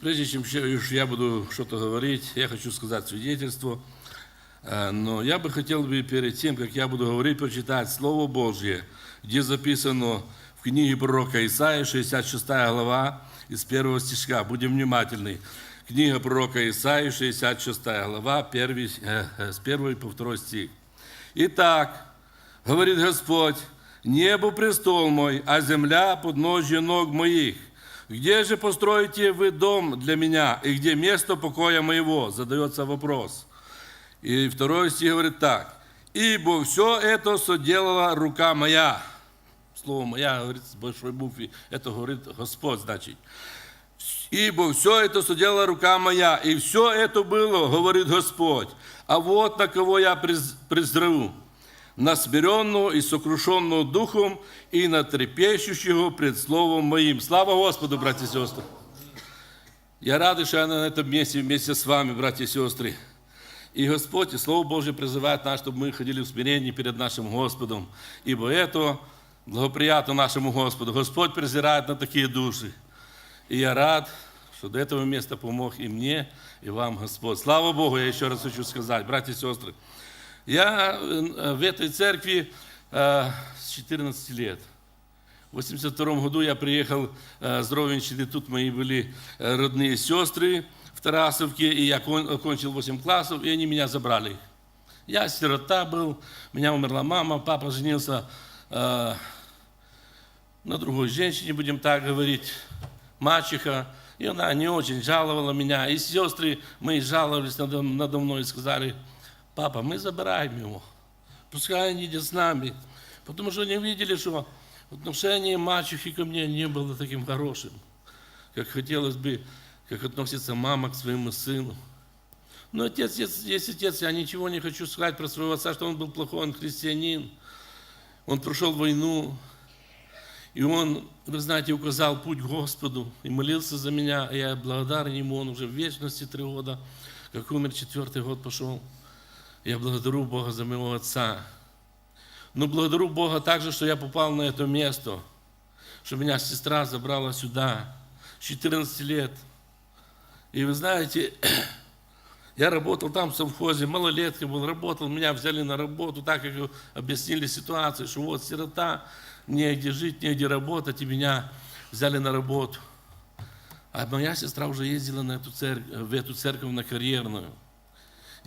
Прежде чем я буду что-то говорить, я хочу сказать свидетельство. Э, Но я бы хотел бы перед тем, как я буду говорить, прочитать Слово Божье, где записано в книге пророка Исаия, 66 глава, из первого стишка. Будем внимательны. Книга пророка Исаии, 66 глава, первый, э, э, с 1 по 2 стих. Итак, говорит Господь, небо престол мой, а земля подножье ног моих. Где же построите вы дом для меня, и где место покоя моего? Задается вопрос. И второй стих говорит так. Ибо все это соделала рука моя. Слово моя говорит с большой буквы. Это говорит Господь, значит. Ибо все это соделала рука моя, и все это было, говорит Господь. А вот на кого я приз- презрю, на смиренного и сокрушенного духом, и на трепещущего пред словом моим. Слава Господу, братья и сестры! Я рад, что я на этом месте вместе с вами, братья и сестры. И Господь, и Слово Божье призывает нас, чтобы мы ходили в смирении перед нашим Господом, ибо это благоприятно нашему Господу. Господь презирает на такие души. И я рад, что до этого места помог и мне, и вам Господь. Слава Богу, я еще раз хочу сказать, братья и сестры. Я э, в этой церкви э, с 14 лет. В 82 году я приехал э, с Ровенщины, тут мои были родные сестры в Тарасовке, и я кон- окончил 8 классов, и они меня забрали. Я сирота был, у меня умерла мама, папа женился на другой женщине, будем так говорить, мачеха, и она не очень жаловала меня. И сестры мои жаловались надо, надо мной и сказали, папа, мы забираем его, пускай они идет с нами. Потому что они видели, что отношение мачехи ко мне не было таким хорошим, как хотелось бы, как относится мама к своему сыну. Но отец есть, есть отец, я ничего не хочу сказать про своего отца, что он был плохой, он христианин. Он прошел войну, и он, вы знаете, указал путь Господу и молился за меня. И я благодарен ему, он уже в вечности три года, как умер, четвертый год пошел. Я благодарю Бога за моего отца. Но благодарю Бога также, что я попал на это место, что меня сестра забрала сюда с 14 лет. И вы знаете, я работал там в совхозе, малолетка был, работал, меня взяли на работу, так как объяснили ситуацию, что вот сирота, негде жить, негде работать, и меня взяли на работу. А моя сестра уже ездила на эту церковь, в эту церковь на карьерную.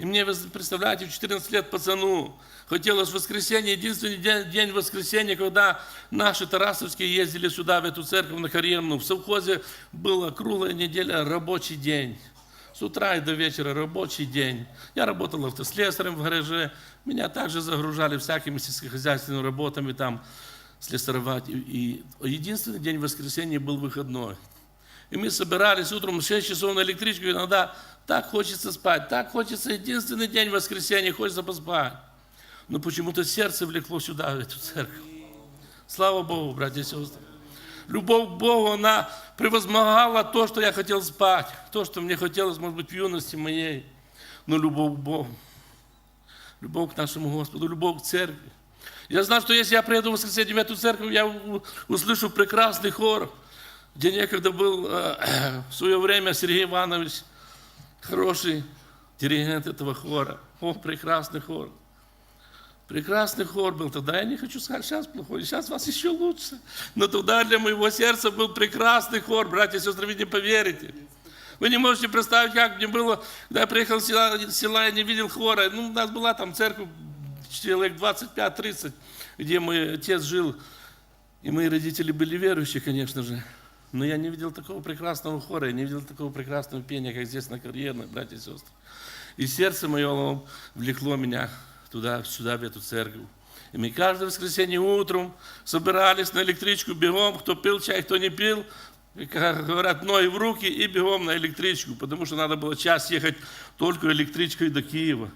И мне, представляете, в 14 лет пацану хотелось воскресенье, единственный день, день воскресенья, когда наши тарасовские ездили сюда, в эту церковь на карьерную. В совхозе была круглая неделя, рабочий день. С утра и до вечера рабочий день. Я работал автослесарем в гараже. Меня также загружали всякими сельскохозяйственными работами там слесаровать. И единственный день воскресенья был выходной. И мы собирались утром в 6 часов на электричку, иногда так хочется спать, так хочется, единственный день воскресенья, хочется поспать. Но почему-то сердце влекло сюда, в эту церковь. Слава Богу, братья и сестры. Любовь к Богу, она превозмогала то, что я хотел спать, то, что мне хотелось, может быть, в юности моей. Но любовь к Богу, любовь к нашему Господу, любовь к церкви. Я знаю, что если я приеду в воскресенье в эту церковь, я услышу прекрасный хор, где некогда был э, в свое время Сергей Иванович, хороший диригент этого хора. О, прекрасный хор. Прекрасный хор был тогда. Я не хочу сказать, сейчас плохой, сейчас вас еще лучше. Но тогда для моего сердца был прекрасный хор. Братья и сестры, вы не поверите. Вы не можете представить, как мне было, когда я приехал с села, села я не видел хора. Ну, у нас была там церковь, человек 25-30, где мой отец жил. И мои родители были верующие, конечно же. Но я не видел такого прекрасного хора, я не видел такого прекрасного пения, как здесь на карьерной, братья и сестры. И сердце мое влекло меня туда, сюда, в эту церковь. И мы каждое воскресенье утром собирались на электричку бегом, кто пил чай, кто не пил, и, как говорят, ноги в руки и бегом на электричку, потому что надо было час ехать только электричкой до Киева.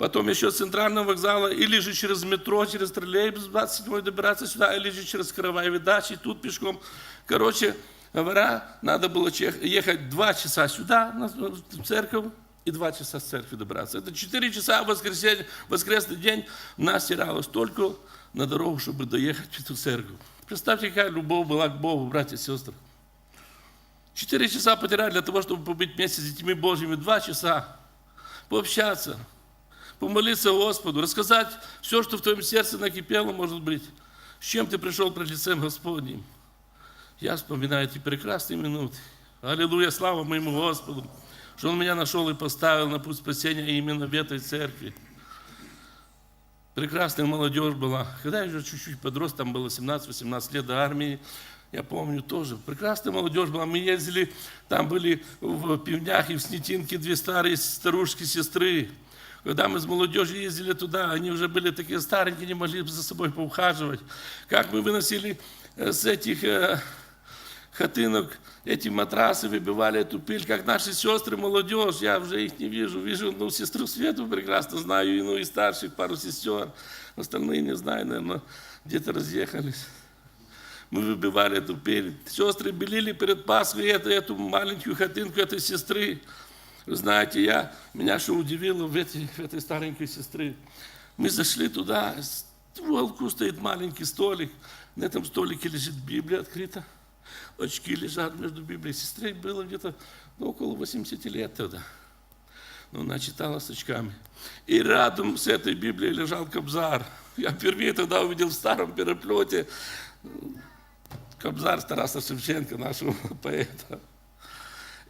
Потом еще с центрального вокзала, или же через метро, через троллейбус 27 добираться сюда, или же через Караваевы дачи, тут пешком. Короче говоря, надо было ехать два часа сюда, в церковь, и два часа с церкви добраться. Это четыре часа в воскресенье, воскресный день нас терялось только на дорогу, чтобы доехать в эту церковь. Представьте, какая любовь была к Богу, братья и сестры. Четыре часа потеряли для того, чтобы побыть вместе с детьми Божьими. Два часа. Пообщаться. Помолиться Господу. Рассказать все, что в твоем сердце накипело, может быть. С чем ты пришел пред лицем Господним. Я вспоминаю эти прекрасные минуты. Аллилуйя, слава моему Господу, что Он меня нашел и поставил на путь спасения именно в этой церкви. Прекрасная молодежь была. Когда я уже чуть-чуть подрос, там было 17-18 лет до армии, я помню тоже. Прекрасная молодежь была. Мы ездили, там были в Пивнях и в Снетинке две старые старушки, сестры. Когда мы с молодежью ездили туда, они уже были такие старенькие, не могли за собой поухаживать. Как мы выносили э, с этих э, хатынок эти матрасы, выбивали эту пыль, как наши сестры, молодежь, я уже их не вижу. Вижу, ну, сестру Свету прекрасно знаю, и, ну, и старших пару сестер. Остальные не знаю, наверное, где-то разъехались. Мы выбивали эту пыль. Сестры белили перед Пасхой эту, эту маленькую хатинку этой сестры. Знаете, я, меня что удивило в, эти, в этой старенькой сестры. Мы зашли туда, в уголку стоит маленький столик. На этом столике лежит Библия открыта. Очки лежат между Библией. Сестре было где-то ну, около 80 лет тогда. Но она читала с очками. И рядом с этой Библией лежал Кобзар. Я впервые тогда увидел в старом переплете Кобзар Тараса Шевченко, нашего поэта.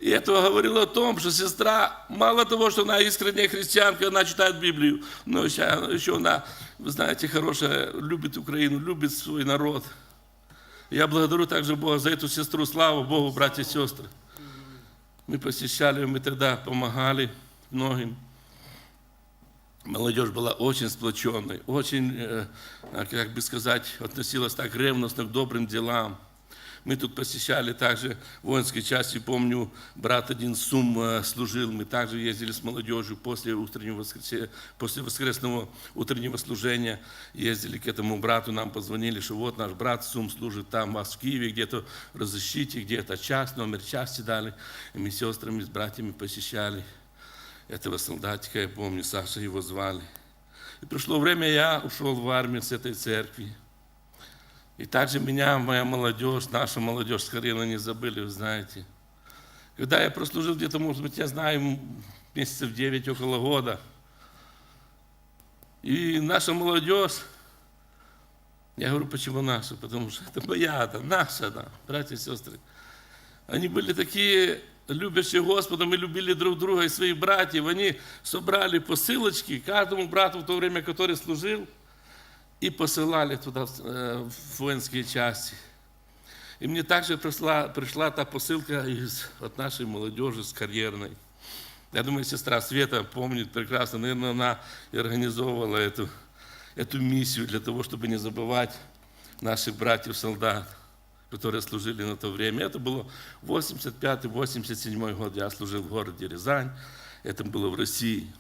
И это говорило о том, что сестра, мало того, что она искренняя христианка, она читает Библию, но еще, она, вы знаете, хорошая, любит Украину, любит свой народ. Я благодарю также Бога за эту сестру. Слава Богу, братья и сестры. Мы посещали, мы тогда помогали многим. Молодежь была очень сплоченной, очень, э, как бы сказать, относилась так ревностно к добрым делам. Мы тут посещали также воинской части, помню, брат один Сум э, служил, мы также ездили с молодежью после, утреннего воскресенья, после воскресного утреннего служения, ездили к этому брату, нам позвонили, что вот наш брат Сум служит там, вас в Киеве, где-то разыщите, где-то час, номер части дали, и мы с сестрами, с братьями посещали этого солдатика, я помню, Саша его звали. И пришло время, я ушел в армию с этой церкви. И также меня, моя молодежь, наша молодежь, скорее не забыли, вы знаете. Когда я прослужил где-то, может быть, я знаю, месяцев 9, около года. И наша молодежь, я говорю, почему наша? Потому что это моя, это наша, да, братья и сестры. Они были такие любящие Господа, мы любили друг друга и своих братьев. Они собрали посылочки каждому брату в то время, который служил – и посылали туда э, в воинские части. И мне также пришла, пришла та посылка из, от нашей молодежи с карьерной. Я думаю, сестра Света помнит прекрасно, наверное, она и организовывала эту, эту миссию для того, чтобы не забывать наших братьев-солдат, которые служили на то время. Это было 85-87 год, я служил в городе Рязань, это было в России.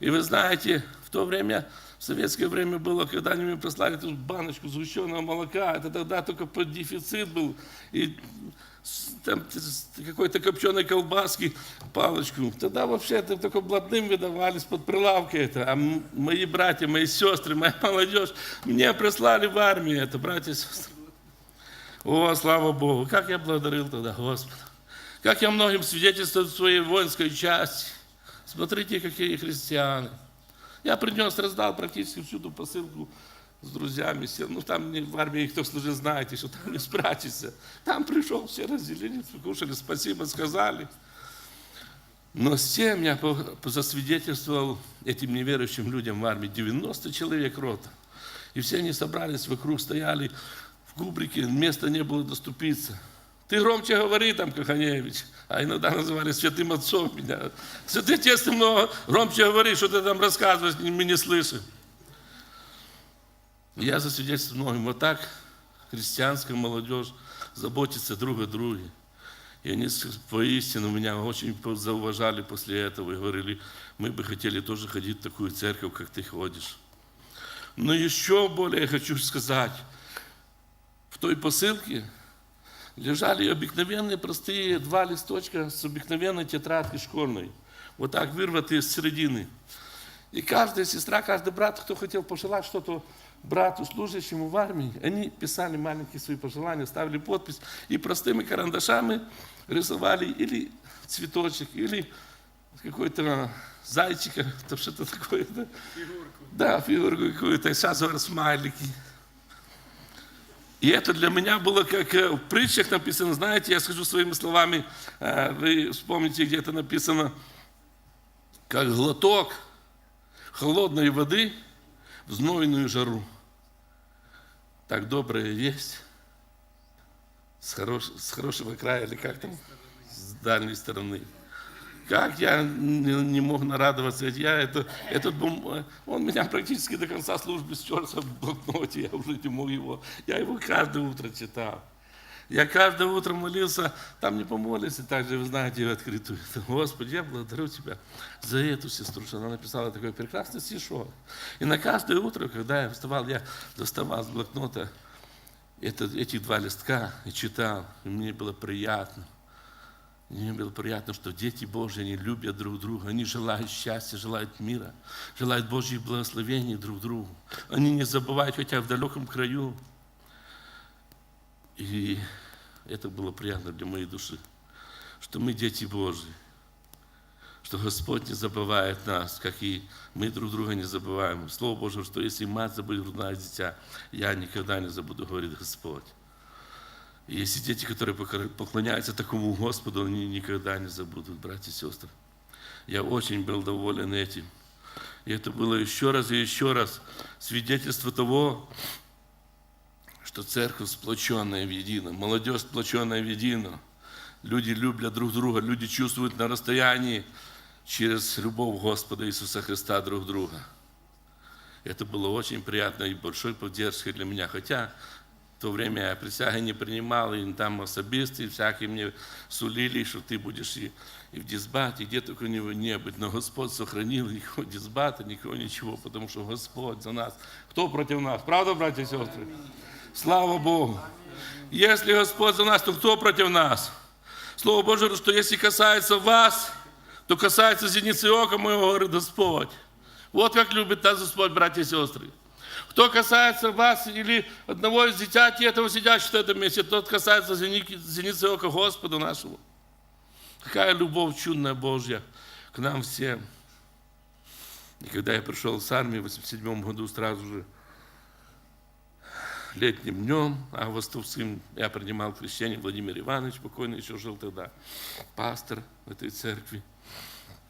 И вы знаете, в то время в советское время было, когда они мне прислали эту баночку сгущенного молока, это тогда только под дефицит был, и там какой-то копченой колбаски, палочку. Тогда вообще это только блатным выдавались под прилавки это. А мои братья, мои сестры, моя молодежь мне прислали в армию это, братья и сестры. О, слава Богу, как я благодарил тогда Господа. Как я многим свидетельствую своей воинской части. Смотрите, какие христиане. Я принес, раздал практически всюду посылку с друзьями. Сел. Ну, там в армии кто служил, знаете, что там не спрячешься. Там пришел, все разделили, кушали, спасибо сказали. Но с тем я засвидетельствовал этим неверующим людям в армии 90 человек рота. И все они собрались вокруг, стояли в кубрике, места не было доступиться. Ты громче говори там, Каханевич. А иногда называли святым отцом меня. Святый отец, ты много громче говори, что ты там рассказываешь, мы не слышим. Я засвидетельствую многим. Вот так христианская молодежь заботится друг о друге. И они поистину меня очень зауважали после этого и говорили, мы бы хотели тоже ходить в такую церковь, как ты ходишь. Но еще более я хочу сказать, в той посылке лежали обыкновенные простые два листочка с обыкновенной тетрадки школьной. Вот так вырватые с середины. И каждая сестра, каждый брат, кто хотел пожелать что-то брату, служащему в армии, они писали маленькие свои пожелания, ставили подпись и простыми карандашами рисовали или цветочек, или какой-то зайчика, там что-то такое. Да? Фігурку. Да, фигурку какую-то, сейчас говорят, смайлики. И это для меня было как э, в притчах написано, знаете, я скажу своими словами, э, вы вспомните, где это написано, как глоток холодной воды в знойную жару. Так доброе есть с, хорош- с хорошего края, или как там, с дальней стороны. Как я не, мог нарадоваться, я это, этот бум- он меня практически до конца службы стерся в блокноте, я уже не мог его, я его каждое утро читал. Я каждое утро молился, там не помолишься, также вы знаете в открытую. Господи, я благодарю Тебя за эту сестру, что она написала такой прекрасный стишок. И на каждое утро, когда я вставал, я доставал с блокнота это, эти два листка и читал, и мне было приятно. Мне было приятно, что дети Божьи, они любят друг друга, они желают счастья, желают мира, желают Божьих благословений друг другу. Они не забывают, хотя в далеком краю. И это было приятно для моей души, что мы дети Божьи, что Господь не забывает нас, как и мы друг друга не забываем. Слово Божье, что если мать забудет грудное дитя, я никогда не забуду, говорит Господь. И если дети, которые поклоняются такому Господу, они никогда не забудут, братья и сестры. Я очень был доволен этим. И это было еще раз и еще раз свидетельство того, что церковь сплоченная в едино, молодежь сплоченная в едино. Люди любят друг друга, люди чувствуют на расстоянии через любовь Господа Иисуса Христа друг друга. Это было очень приятно и большой поддержкой для меня. Хотя то время я присяги не принимал, и там особисты всякие мне сулили, что ты будешь и, и в дисбате, и где только у него не быть. Но Господь сохранил никакого дисбата, никакого ничего, потому что Господь за нас. Кто против нас? Правда, братья и сестры? Слава Богу. Если Господь за нас, то кто против нас? Слово Божие, что если касается вас, то касается зеницы ока моего, говорит Господь. Вот как любит нас Господь, братья и сестры. Кто касается вас или одного из дитяти этого сидящего в этом месте, тот касается зени- зеницы ока Господа нашего. Какая любовь чудная Божья к нам всем. И когда я пришел с армии в 87 году, сразу же летним днем, августовским, я принимал крещение, Владимир Иванович покойный еще жил тогда, пастор этой церкви.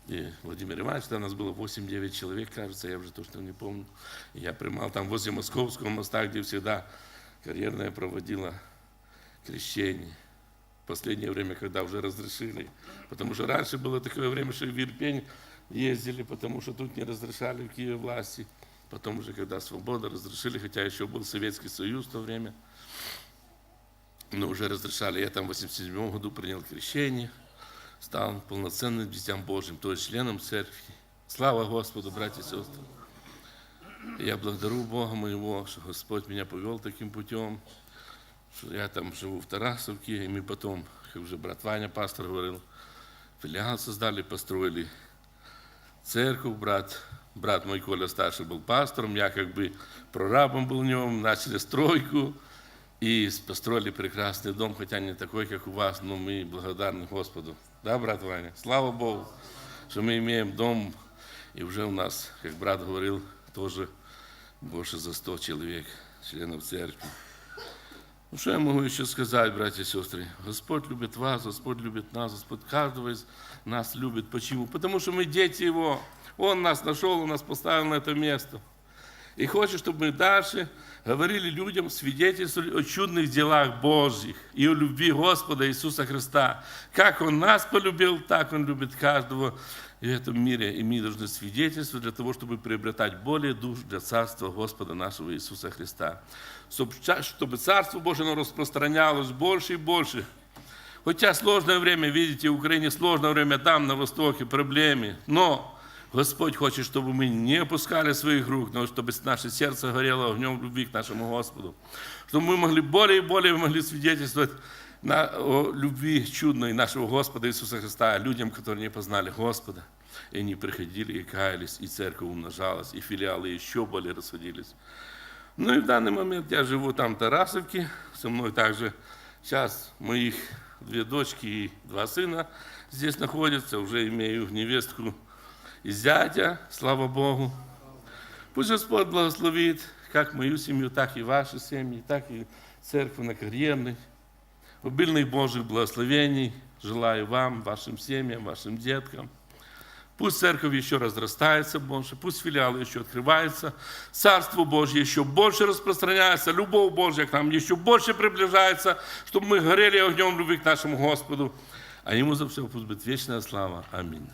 И Владимир Иванович, тогда нас было 8-9 человек, кажется, я уже точно не помню. Я принимал там возле Московского моста, где всегда карьерная проводила крещение. В последнее время, когда уже разрешили. Потому что раньше было такое время, что в Ирпень ездили, потому что тут не разрешали в Киеве власти. Потом уже, когда свобода разрешили, хотя еще был Советский Союз в то время, но уже разрешали. Я там в 87 году принял крещение, стал полноценным детям Божьим, то есть членом церкви. Слава Господу, братья и сестры. И Я благодарю Бога моего, что Господь меня повел таким путем, что я там живу в Тарасовке, и мы потом, как уже брат Ваня, пастор говорил, филиал создали, построили церковь, брат, брат мой Коля старший был пастором, я как бы прорабом был в нем, начали стройку и построили прекрасный дом, хотя не такой, как у вас, но мы благодарны Господу. Да, брат Ваня? Слава Богу, что мы имеем дом, и уже у нас, как брат говорил, тоже больше за 100 человек, членов церкви. Ну, что я могу еще сказать, братья и сестры? Господь любит вас, Господь любит нас, Господь каждого из нас любит. Почему? Потому что мы дети Его. Он нас нашел, Он нас поставил на это место. И хочет, чтобы мы дальше говорили людям, свидетельствовали о чудных делах Божьих и о любви Господа Иисуса Христа. Как Он нас полюбил, так Он любит каждого в этом мире. И мы должны свидетельствовать для того, чтобы приобретать более душ для Царства Господа нашего Иисуса Христа. Чтоб- Чтобы Царство Божие оно распространялось больше и больше. Хотя сложное время, видите, в Украине сложное время там, на Востоке, проблемы. Но Господь хочет, чтобы мы не опускали своих рук, но чтобы наше сердце горело огнем любви к нашему Господу. Чтобы мы могли более и более могли свидетельствовать на, о любви чудной нашего Господа Иисуса Христа людям, которые не познали Господа. И они приходили и каялись, и церковь умножалась, и филиалы еще более расходились. Ну и в данный момент я живу там в Тарасовке, со мной также сейчас моих две дочки и два сына здесь находятся, уже имею невестку и зятя, слава Богу. Пусть Господь благословит как мою семью, так и ваши семьи, так и церковь на карьерной. Обильных Божьих благословений желаю вам, вашим семьям, вашим деткам. Пусть церковь еще разрастается больше, пусть филиалы еще открываются, Царство Божье еще больше распространяется, любовь Божья к нам еще больше приближается, чтобы мы горели огнем любви к нашему Господу. А Ему за все пусть будет вечная слава. Аминь.